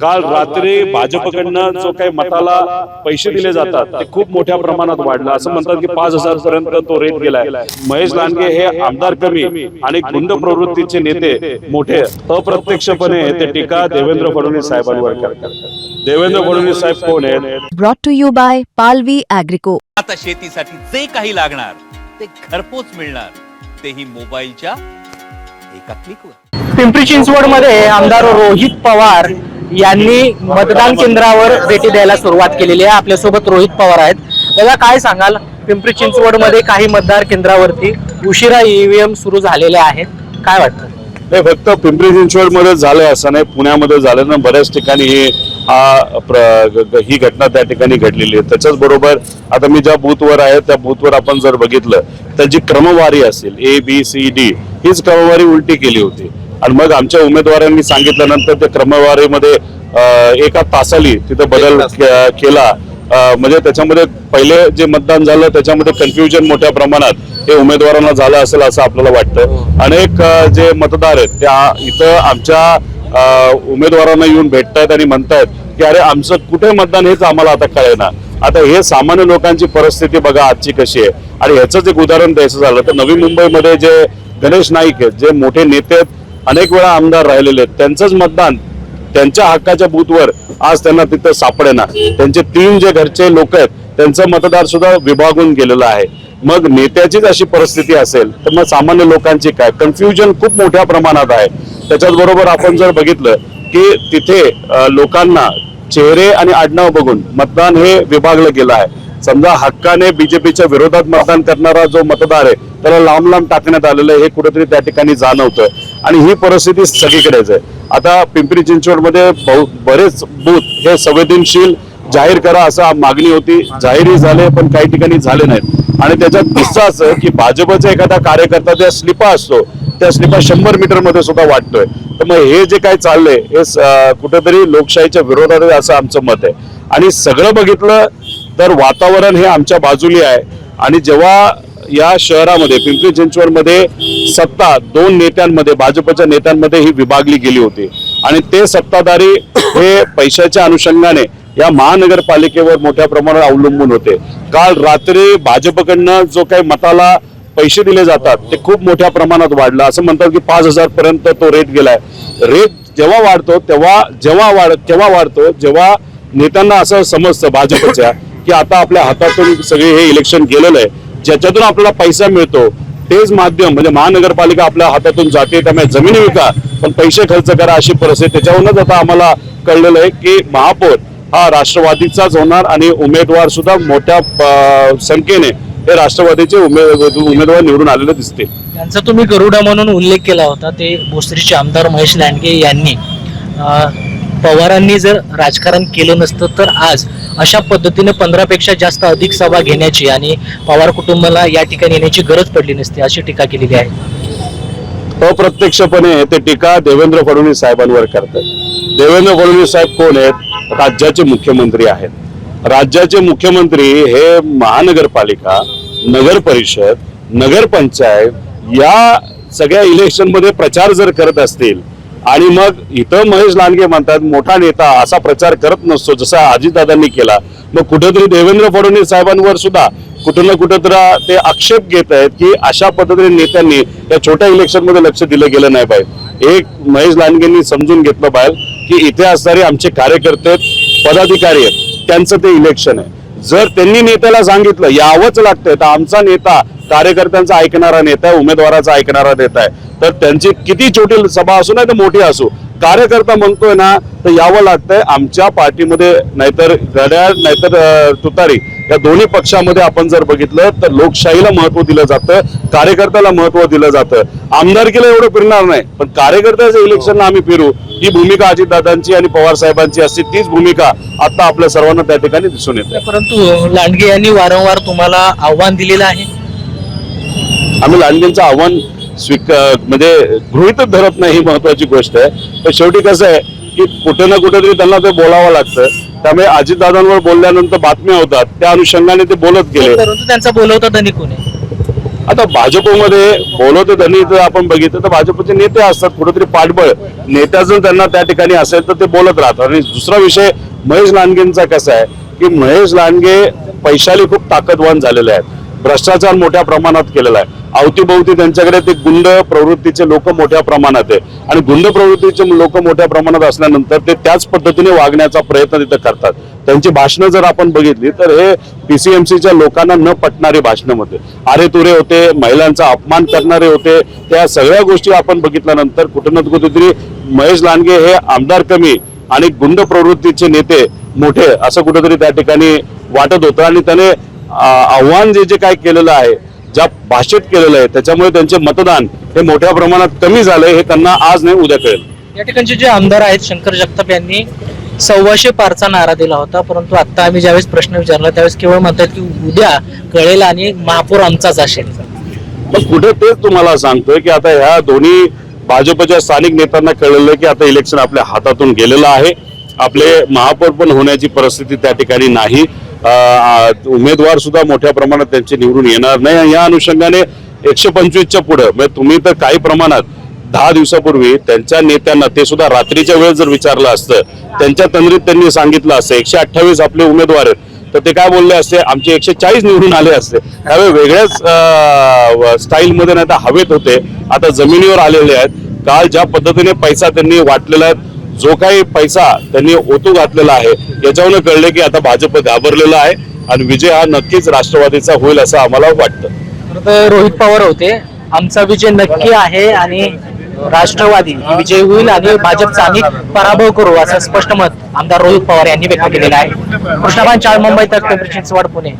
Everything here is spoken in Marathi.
काल रात्री भाजपकडनं जो काही मताला पैसे दिले जातात ते खूप मोठ्या प्रमाणात वाढलं. असं म्हणतात की पाच हजार पर्यंत तो रेट गेलाय. महेश लांडगे हे आमदार कमी आणि गुंड प्रवृत्तीचे नेते मोठे अप्रत्यक्षपणे ते टीका देवेंद्र फडणवीस साहेबांवर करतात. देवेंद्र फडणवीस साहेब कोण आहेत? brought to you by Palvi Agrico. आता शेतीसाठी जे काही लागणार ते घरपोच मिळणार. तेही मोबाईलच्या एका क्लिकवर. पिंपरी चिंचवडमध्ये आमदार रोहित पवार यांनी मतदान केंद्रावर भेटी द्यायला सुरुवात केलेली आहे. आपल्यासोबत रोहित पवार आहेत. दादा काय सांगाल? पिंपरी चिंचवडमध्ये काही मतदार केंद्रावरती उशिरा ईव्हीएम सुरू झालेले आहेत. काय वाटतं? नाही फक्त पिंपरी चिंचवडमध्ये झालंय असं नाही पुण्यामध्ये झालं ना बऱ्याच ठिकाणी ही हा ही घटना त्या ठिकाणी घडलेली आहे. त्याच्याच बरोबर आता मी ज्या बूथवर आहे त्या बूथवर आपण जर बघितलं तर जी क्रमवारी असेल ए बी सी डी हीच क्रमवारी उलटी केली होती. आणि मग आमच्या उमेदवारांनी सांगितल्यानंतर त्या क्रमवारीमध्ये एका तासाली तिथं बदल केला. म्हणजे त्याच्यामध्ये पहिले जे मतदान झालं त्याच्यामध्ये कन्फ्युजन मोठ्या प्रमाणात हे उमेदवारांना झालं असेल असं आपल्याला वाटतं. अनेक अं, जे मतदार आहेत त्या इथं आमच्या उमेदवारांना येऊन भेटतायत आणि म्हणतायत की अरे आमचं कुठे मतदान हेच आम्हाला आता कळेना. आता हे सामान्य लोकांची परिस्थिती बघा आजची कशी आहे. आणि ह्याचंच एक उदाहरण द्यायचं झालं तर नवी मुंबईमध्ये जे गणेश नाईक आहेत जे मोठे नेते आहेत अनेक वेळा आमदार राहिलेले आहेत. त्यांचंच मतदान त्यांच्या हक्काच्या बूथवर आज त्यांना तिथं सापडेना. त्यांचे तीन जे घरचे लोक आहेत त्यांचं मतदार सुद्धा विभागून गेलेलं आहे. मग नेत्याचीच अशी परिस्थिती असेल तर मग सामान्य लोकांची काय? कन्फ्युजन खूप मोठ्या प्रमाणात आहे. त्याच्याच बरोबर आपण जर बघितलं की तिथे लोकांना चेहरे आणि आडनाव बघून मतदान हे विभागलं गेलं आहे. समजा हक्काने बीजेपीच्या विरोधात मतदान करणारा जो मतदार आहे त्याला लांब लांब टाकण्यात आलेलं आहे हे कुठेतरी त्या ठिकाणी जाणवतं आणि ही परिस्थिती सगळीकडेच आहे. आता पिंपरी चिंचवडमध्ये बरेच बूथ हे संवेदनशील जाहीर करा असं मागणी होती. जाहीरही झाले पण काही ठिकाणी झाले नाहीत. आणि त्याच्यात दिसतं असं की भाजपचा एखादा कार्यकर्ता ज्या स्लिपा असतो. त्या स्लिपा शंभर मीटरमध्ये सुद्धा वाटतोय. तर मग हे जे काय चाललंय हे कुठेतरी लोकशाहीच्या विरोधात आहे असं आमचं मत आहे. आणि सगळं बघितलं तर वातावरण हे आमच्या बाजूली आहे. आणि जेव्हा या शहरामध्ये पिंपरी चिंचवडमध्ये सत्ता दोन नेत्यांमध्ये भाजपच्या नेत्यांमध्ये ही विभागली गेली होती. आणि ते सत्ताधारी हे पैशाच्या अनुषंगाने या महानगरपालिकेवर मोठ्या प्रमाणात अवलंबून होते. काल रात्री भाजपकडनं जो काही मताला पैसे दिले जातात ते खूप मोठ्या प्रमाणात वाढलं. असं म्हणतात की पाच हजार पर्यंत तो रेट गेलाय. रेट जेव्हा वाढतो तेव्हा जेव्हा वाढ केव्हा वाढतो जेव्हा नेत्यांना असं समजतं भाजपच्या की आता आपल्या हातातून सगळे हे इलेक्शन गेलेलं आहे. ज्याच्यातून आपल्याला पैसा मिळतो तेच माध्यम म्हणजे महानगरपालिका आपल्या हातातून जाते त्यामुळे जमिनी विका पण पैसे खर्च करा अशी परिस्थिती त्याच्यावरूनच आता आम्हाला कळलेलं आहे की महापौर हा राष्ट्रवादीचाच होणार आणि उमेदवार सुद्धा मोठ्या संख्येने हे राष्ट्रवादीचे उमेद उमेदवार निवडून आलेले दिसते त्यांचा तुम्ही गरुडा म्हणून उल्लेख केला होता ते भोसरीचे आमदार महेश लांडगे यांनी. पवारांनी जर राजकारण केलं नसतं तर आज अशा पद्धतीने पंधरापेक्षा जास्त अधिक सभा घेण्याची आणि पवार कुटुंबाला या ठिकाणी येण्याची गरज पडली नसती अशी टीका केलेली आहे. अप्रत्यक्षपणे ते टीका देवेंद्र फडणवीस साहेबांवर करतात. देवेंद्र फडणवीस साहेब कोण आहेत? राज्याचे मुख्यमंत्री आहेत. राज्याचे मुख्यमंत्री हे महानगरपालिका नगर परिषद नगरपंचायत या सगळ्या इलेक्शनमध्ये प्रचार जर करत असतील आणि मग इथं महेश लांडगे म्हणतात मोठा नेता असा प्रचार करत नसतो जसा अजितदादांनी केला. मग कुठेतरी देवेंद्र फडणवीस साहेबांवर सुद्धा कुठं ना कुठं तर ते आक्षेप घेत आहेत की अशा पद्धतीने नेत्यांनी या छोट्या इलेक्शनमध्ये लक्ष दिलं गेलं नाही पाहिजे. एक महेश लांडगेंनी समजून घेतलं पाहिजे की इथे असणारे आमचे कार्यकर्ते आहेत, पदाधिकारी आहेत त्यांचं ते इलेक्शन आहे. जर त्यांनी नेत्याला सांगितलं यावंच लागतंय. तर आमचा नेता कार्यकर्त्यांचा ऐकणारा नेता आहे उमेदवाराचा ऐकणारा नेता आहे. तर त्यांची किती छोटी सभा असू नाही तर मोठी असू. कार्यकर्ता म्हणतोय ना तर यावं लागतंय. आमच्या पार्टीमध्ये नाहीतर घड्याळ नाहीतर तुतारी या दोन्ही पक्षामध्ये आपण जर बघितलं तर लोकशाहीला महत्त्व दिलं जातं कार्यकर्त्याला महत्त्व दिलं जातं. आमदारकीला एवढं फिरणार नाही पण कार्यकर्त्याच्या इलेक्शनला आम्ही फिरू. ही भूमिका अजितदादांची आणि पवार साहेबांची असते तीच भूमिका आता आपल्या सर्वांना त्या ठिकाणी दिसून येते. परंतु लांडगे यांनी वारंवार तुम्हाला आव्हान दिलेलं आहे? आम्ही लांडगेंचं आव्हान स्वीक म्हणजे गृहितच धरत नाही ही महत्वाची गोष्ट आहे. पण शेवटी कसं आहे की कुठे ना कुठेतरी त्यांना ते बोलावं लागतं. त्यामुळे अजितदादांवर बोलल्यानंतर बातम्या होतात. त्या अनुषंगाने ते बोलत गेले. परंतु त्यांचा बोलवता धनी कोण. आता भाजपमध्ये बोलवतो त्यांनी जर आपण बघितलं तर भाजपचे नेते असतात कुठेतरी पाठबळ. नेत्याचं त्यांना त्या ठिकाणी असेल तर ते बोलत राहतात. आणि दुसरा विषय महेश लांडगेंचा कसा आहे की महेश लांडगे पैशाली खूप ताकदवान झालेले आहेत. भ्रष्टाचार मोठ्या प्रमाणात केलेला आहे. अवतीभोवती त्यांच्याकडे ते गुंड प्रवृत्तीचे लोक मोठ्या प्रमाणात आहे. आणि गुंड प्रवृत्तीचे लोक मोठ्या प्रमाणात असल्यानंतर ते त्याच पद्धतीने वागण्याचा प्रयत्न तिथं करतात. त्यांची भाषणं जर आपण बघितली तर हे पीसीएमसीच्या लोकांना न पटणारी भाषणं होते अरे तुरे होते महिलांचा अपमान करणारे होते त्या सगळ्या गोष्टी आपण बघितल्यानंतर कुठं ना कुठेतरी महेश लांडगे हे आमदार कमी आणि गुंड प्रवृत्तीचे नेते मोठे असं कुठेतरी त्या ठिकाणी वाटत होतं. आणि त्याने आव्हान जे जे काय केलेलं आहे ज्या भाषेत केलेलं आहे त्याच्यामुळे त्यांचे मतदान हे मोठ्या प्रमाणात कमी झालंय हे त्यांना आज नाही उद्या कळेल. या ठिकाणचे जे आमदार आहेत शंकर जगताप यांनी सव्वाशे पारचा नारा दिला होता परंतु आता आम्ही ज्यावेळेस प्रश्न विचारला त्यावेळेस केवळ म्हणतात की उद्या कळेल आणि महापौर आमचाच असेल पण कुठे तेच तुम्हाला सांगतोय की आता ह्या दोन्ही भाजपच्या स्थानिक नेत्यांना कळलेलं आहे की आता इलेक्शन आपल्या हातातून गेलेलं आहे. आपले महापौर पण होण्याची परिस्थिती त्या ठिकाणी नाही. उमेदवार सुद्धा मोठ्या प्रमाणात त्यांचे निवडून येणार नाही या अनुषंगाने एकशे पंचवीसच्या पुढं म्हणजे तुम्ही तर काही प्रमाणात दहा दिवसापूर्वी त्यांच्या नेत्यांना ते सुद्धा रात्रीच्या वेळेस जर विचारलं असतं त्यांच्या तंद्रीत त्यांनी सांगितलं असतं एकशे अठ्ठावीस आपले उमेदवार आहेत तर ते काय बोलले असते? आमचे एकशे चाळीस निवडून आले असते. त्यावेळी वेगळ्याच स्टाईलमध्ये नाही तर हवेत होते. आता जमिनीवर आलेले आहेत. काल ज्या पद्धतीने पैसा त्यांनी वाटलेला आहे जो काही पैसा त्यांनी ओतू घातलेला आहे याच्यावरून कळले की आता भाजप घाबरलेला आहे आणि विजय हा नक्कीच राष्ट्रवादीचा होईल असं आम्हाला वाटतं. तर रोहित पवार होते. आमचा विजय नक्की आहे आणि राष्ट्रवादी विजय होईल आणि भाजपचा आम्ही पराभव करू असं स्पष्ट मत आमदार रोहित पवार यांनी व्यक्त केलेलं आहे. कृष्णाबान चाळ मुंबई तक पिंपरी चिंचवड पुणे